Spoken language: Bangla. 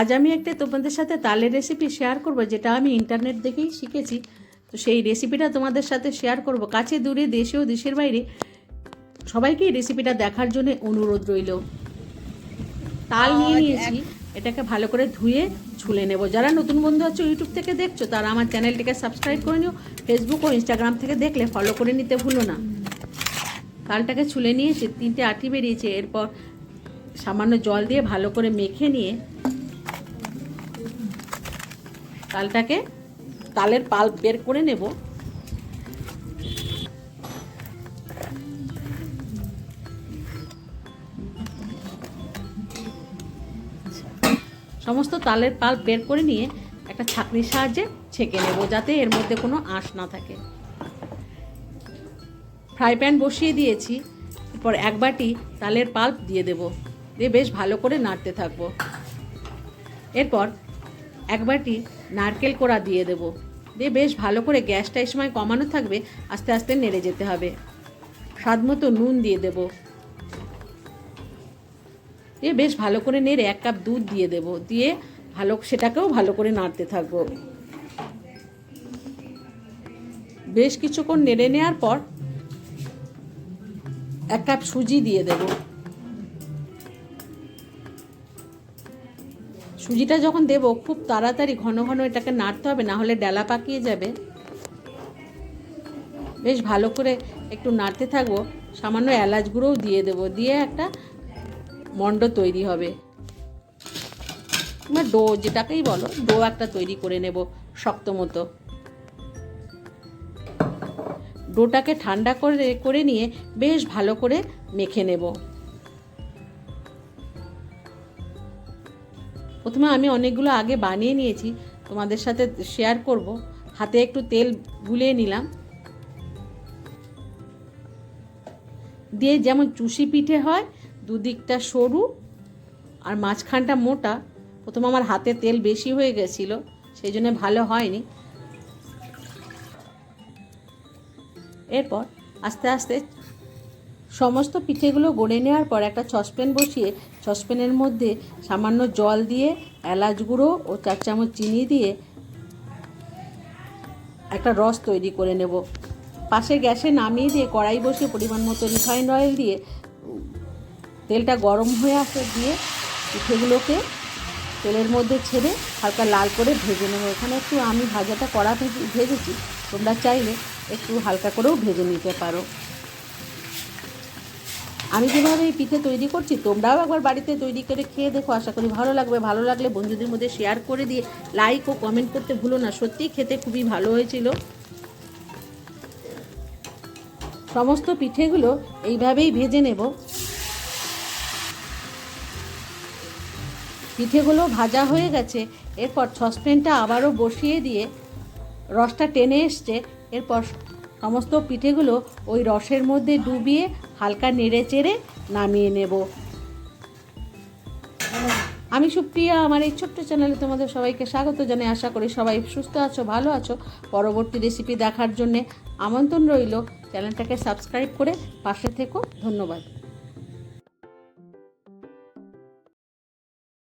আজ আমি একটা তোমাদের সাথে তালের রেসিপি শেয়ার করব যেটা আমি ইন্টারনেট দেখেই শিখেছি। তো সেই রেসিপিটা তোমাদের সাথে শেয়ার করব। কাছে দূরে দেশে ও দেশের বাইরে। সবাইকেই রেসিপিটা দেখার জন্য অনুরোধ রইল। তাল নিয়ে নিয়েছি। এটাকে ভালো করে ধুয়ে ছুলে নেব। যারা নতুন বন্ধু আছো ইউটিউব থেকে দেখছ তারা আমার চ্যানেলটিকে সাবস্ক্রাইব করে নিও। ফেসবুক ও ইনস্টাগ্রাম থেকে দেখলে ফলো করে নিতে ভুলো না। তালটাকে ছুলে নিয়েছি তিনটে আটি বেরিয়েছে। এরপর সামান্য জল দিয়ে ভালো করে মেখে নিয়ে তালটাকে তালের পাল্প বের করে নেব। সমস্ত তালের পাল্প বের করে নিয়ে একটা ছাঁকনির সাহায্যে ছেঁকে নেব যাতে এর মধ্যে কোনো আঁশ না থাকে। ফ্রাই প্যান বসিয়ে দিয়েছি। এরপর এক বাটি তালের পাল্প দিয়ে দেব। দিয়ে বেশ ভালো করে নাড়তে থাকব। এরপর এক বাটি নারকেল কোড়া দিয়ে দেব। দিয়ে বেশ ভালো করে গ্যাসটা এই সময় কমানো থাকবে, আস্তে আস্তে নেড়ে যেতে হবে। স্বাদ মতো নুন দিয়ে দেব। দিয়ে বেশ ভালো করে নেড়ে এক কাপ দুধ দিয়ে দেব। দিয়ে ভালো, সেটাকেও ভালো করে নাড়তে থাকব। বেশ কিছুক্ষণ নেড়ে নেওয়ার পর এক কাপ সুজি দিয়ে দেব। সুজিটা যখন দেব, খুব তাড়াতাড়ি ঘন ঘন এটাকে নাড়তে হবে, না হলে ডালা পাকিয়ে যাবে। বেশ ভালো করে একটু নাড়তে থাকব। সামান্য এলাচ গুঁড়োও দিয়ে দেব, দিয়ে একটা মণ্ড তৈরি হবে। কিংবা ডো, যেটাকেই বলো, ডো একটা তৈরি করে নেব শক্ত মতো। ডোটাকে ঠান্ডা করে করে নিয়ে বেশ ভালো করে মেখে নেব। প্রথমে আমি অনেকগুলো আগে বানিয়ে নিয়েছি, তোমাদের সাথে শেয়ার করব। হাতে একটু তেল গুলিয়ে নিলাম। দিয়ে যেমন চুষি পিঠে হয়, দুদিকটা সরু আর মাঝখানটা মোটা। প্রথম আমার হাতে তেল বেশি হয়ে গেছিল, সেই জন্য ভালো হয়নি। এরপর আস্তে আস্তে সমস্ত পিঠেগুলো গড়ে নেওয়ার পর একটা সসপ্যান বসিয়ে, সসপ্যানের মধ্যে সামান্য জল দিয়ে, এলাচ গুঁড়ো ও চার চামচ চিনি দিয়ে একটা রস তৈরি করে নেব। পাশে গ্যাসে নামিয়ে দিয়ে কড়াই বসিয়ে পরিমাণ মতো রিফাইন্ড অয়েল দিয়ে তেলটা গরম হয়ে আসে দিয়ে পিঠেগুলোকে তেলের মধ্যে ছেড়ে হালকা লাল করে ভেজে নেব। এখানে একটু আমি ভাজাটা কড়া ভেজেছি, তোমরা চাইলে একটু হালকা করেও ভেজে নিতে পারো। আমি যেভাবে এই পিঠে তৈরি করছি, তোমরাও একবার বাড়িতে তৈরি করে খেয়ে দেখো, আশা করি ভালো লাগবে। ভালো লাগলে বন্ধুদের মধ্যে শেয়ার করে দিয়ে লাইক ও কমেন্ট করতে ভুলো না। সত্যিই খেতে খুবই ভালো হয়েছিল। সমস্ত পিঠেগুলো এইভাবেই ভেজে নেব। পিঠেগুলো ভাজা হয়ে গেছে। এরপর সসপ্যানটা আবারও বসিয়ে দিয়ে রসটা টেনে এসছে। এরপর সমস্ত পিঠেগুলো ওই রসের মধ্যে ডুবিয়ে হালকা নেড়ে চেড়ে নামিয়ে নেব। আমি সুপ্রিয়া, আমার এই ছোট্ট চ্যানেলে তোমাদের সবাইকে স্বাগত জানাই। আশা করি সবাই সুস্থ আছো, ভালো আছো। পরবর্তী রেসিপি দেখার জন্যে আমন্ত্রণ রইল। চ্যানেলটাকে সাবস্ক্রাইব করে পাশে থেকো। ধন্যবাদ।